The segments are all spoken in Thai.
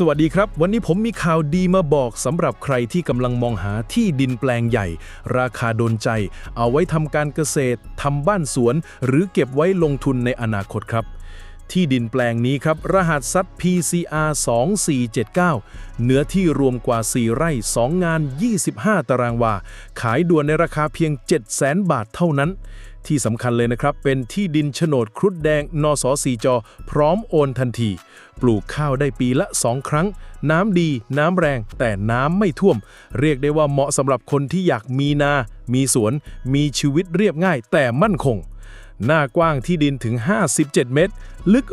สวัสดีครับ วันนี้ผมมีข่าวดีมาบอกสำหรับใครที่กำลังมองหาที่ดินแปลงใหญ่ ราคาโดนใจ เอาไว้ทำการเกษตรทำบ้านสวน หรือเก็บไว้ลงทุนในอนาคตครับ ที่ดินแปลงนี้ครับ รหัสซัด PCR 2479 เนื้อที่รวมกว่า 4 ไร่ 2 งาน 25 ตารางวา ขายด่วนในราคาเพียง 700,000 บาทเท่านั้น ที่สำคัญเลยนะครับ เป็นที่ดินโฉนดครุฑแดง นสสีจอ พร้อมโอนทันที ปลูกข้าวได้ปีละ 2 ครั้ง น้ำดี น้ำแรง แต่น้ำไม่ท่วม เรียกได้ว่าเหมาะสำหรับคนที่อยากมีนา มีสวน มีชีวิตเรียบง่าย แต่มั่นคง หน้ากว้างที่ดินถึง 57 เมตร ลึก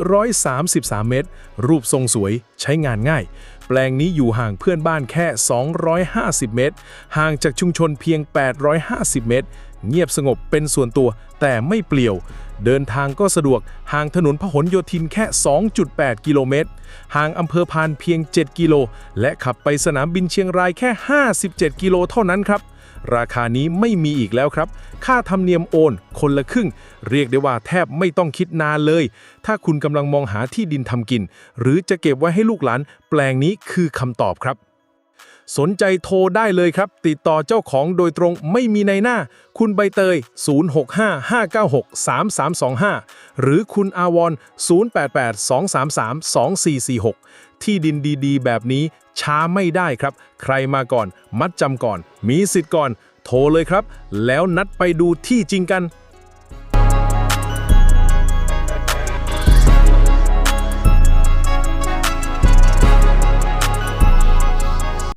133 เมตร รูปทรงสวยใช้งานง่าย แปลงนี้อยู่ห่างเพื่อนบ้านแค่ 250 เมตร ห่างจากชุมชนเพียง 850 เมตร เงียบสงบเป็นส่วนตัวแต่ไม่เปลี่ยว เดินทางก็สะดวก ห่างถนนพหลโยธินแค่ 2.8 กิโลเมตร ห่างอำเภอพานเพียง 7 กิโล และขับไปสนามบินเชียงรายแค่ 57 กิโลเท่านั้นครับ ราคานี้ไม่มีอีกแล้วครับ ค่าธรรมเนียมโอน คนละครึ่ง เรียกได้ว่าแทบไม่ต้องคิดนานเลย ถ้าคุณกำลังมองหาที่ดินทำกิน หรือจะเก็บไว้ให้ลูกหลาน แปลงนี้คือคำตอบครับ สนใจโทรได้เลยครับ ติดต่อเจ้าของโดยตรงไม่มีในหน้า คุณใบเตย 0655963325 หรือคุณอาวร0882332446 ที่ดินดีๆ แบบนี้ช้าไม่ได้ครับ ใครมาก่อน มัดจำก่อน มีสิทธิ์ก่อน โทรเลยครับ แล้วนัดไปดูที่จริงกัน